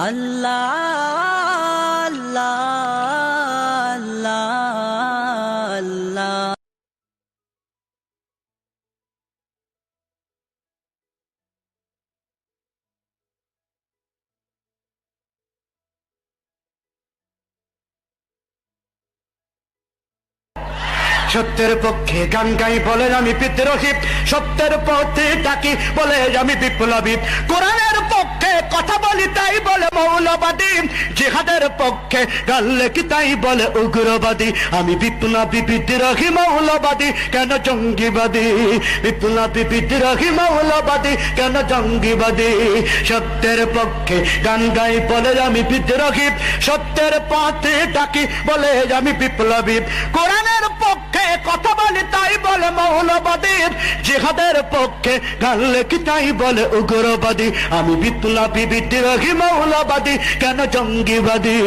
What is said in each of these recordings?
আল্লাহ আল্লাহ সত্যের পক্ষে গান গাই বলে আমি বিদ্রোহী। সত্যের পথে ডাকি বলে আমি বিপ্লবী। কোরআনের পক্ষে কথা বলি তাই বলে মৌলবাদী। জিহাদের পক্ষে গান লেখি তাই বলে উগ্রবাদী। আমি বিপ্লবী, বিদ্রোহী, মৌলবাদী। কেন জঙ্গিবাদী? বিপ্লবী, বিদ্রোহী, মৌলবাদী। কেন জঙ্গিবাদী? সত্যের পক্ষে গান গাই বলে আমি বিদ্রোহী। সত্যের পথে ডাকি বলে আমি বিপ্লবী। কোরআনের পক্ষে কথা বলে তাই বলে মৌলবাদী। জিহাদের পক্ষে গান লেখি তাই বলে উগ্রবাদী। আমি বিপ্লবী বিদ্রোহী মৌলবাদী, কেন জঙ্গিবাদী?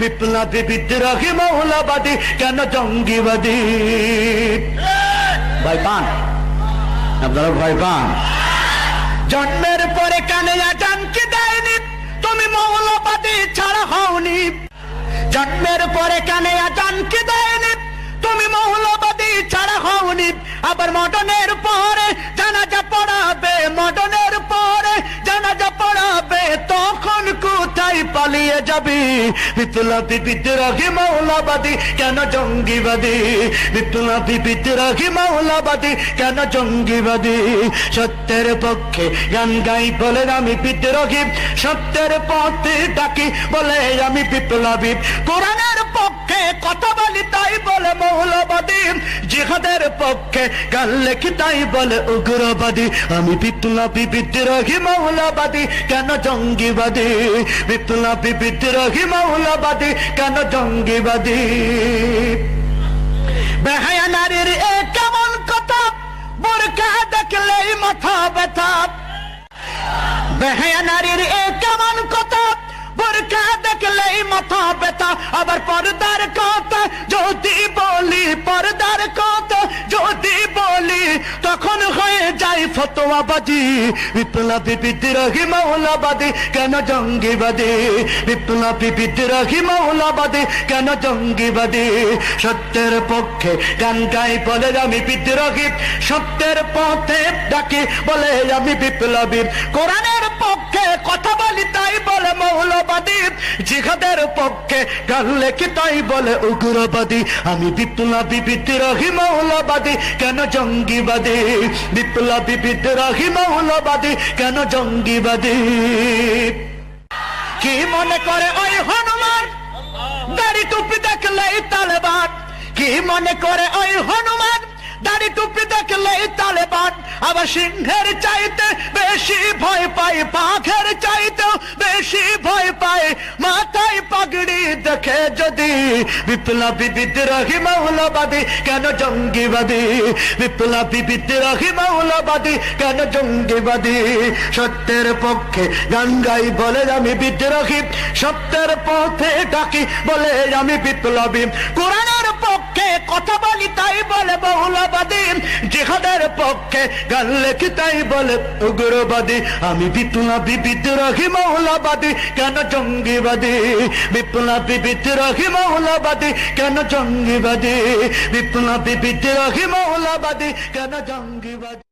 বিপ্লবী বিদ্রোহী মৌলবাদী, কেন জঙ্গিবাদী? ভাই পান? আপনারা ভয় পান? জন্মের পরে কানে জানকি দেয়নি? তুমি মৌলবাদী ছাড়া হওনি। জন্মের পরে কানে জানকি দেয়নি? তুমি আবার মডনের পরে, জানাজা পড়াবে মডনের পরে, জানাজা পড়াবে, তখন কোথায় পালিয়ে যাবি? বিপ্লবী বিদ্রোহী মৌলবাদী, কেন জঙ্গিবাদী? বিপ্লবী বিদ্রোহী মৌলবাদী, কেন জঙ্গিবাদী? সত্যের পক্ষে গান গাই বলে আমি বিদ্রোহী, সত্যের পথে ডাকি বলে আমি বিপ্লবী। কোরআনের পক্ষে কথা বলি তাই বলে মৌলবাদী। জিহাদের পক্ষে গান লেখি তাই বলে উগ্রবাদী। আমি বিপ্লবী বিদ্রোহী মৌলবাদী, কেন জঙ্গিবাদী? বিপ্লবী বিদ্রোহী মৌলবাদী, কেন জঙ্গিবাদী? বেহায়া নারীর এ কেমন কথা? বোরকা দেখলেই মাথা ব্যথা। বেহায়া নারীর এ কেমন কথা? বোরকা দেখলেই মাথা ব্যথা। আবার যায় ফতোয়াবাজি বিপ্লবী বিদ্রোহী মৌলবাদী, কেন জঙ্গিবাদী? বিপ্লবী বিদ্রোহী কেন জঙ্গিবাদী? সত্যের পক্ষে গান গাই বলে আমি বিদ্রোহী, সত্যের পথে ডাকি বলে আমি বিপ্লবী। কোরআনের পক্ষে কথা বলি তাই বলে মৌলবাদী। জিহাদের পক্ষে গান লেখি তাই বলে উগ্রবাদী। আমি বিপ্লবী বিদ্রোহী মৌলবাদী, কেন জঙ্গিবাদী? বিপ্লবী বিদ্রোহী মৌলবাদী, কেন জঙ্গিবাদী? কি মনে করে ওই হনুমান? দাড়ি টুপি দেখলেই তালেবান। কি মনে করে ওই হনুমান? দাড়ি টুপি দেখলেই তালেবান। আবার সিংহের চাইতে পাই পাখের চাইতে বেশি ভয় পাই। মাথায় পাগড়ি দেখে যদি বিপ্লবী বিদ্রোহী মৌলবাদী, কেন জঙ্গিবাদী? বিপ্লবী বিদ্রোহী মৌলবাদী, কেন জঙ্গিবাদী? সত্যের পক্ষে গঙ্গাই বলে আমি বিদ্রোহী, সত্যের পথে ডাকি বলে আমি বিপ্লবী। কোরআনের পক্ষে কথা বলি তাই বলে বহুলবাদী। জিহাদের পক্ষে গান লেখি তাই বলে উগ্রবাদী। আমি বিপ্লবী বিদ্রোহী মৌলবাদী, কেন জঙ্গিবাদী? বিপ্লবী বিদ্রোহী মৌলবাদী, কেন জঙ্গিবাদী? বিপ্লবী বিদ্রোহী মৌলবাদী, কেন জঙ্গিবাদী?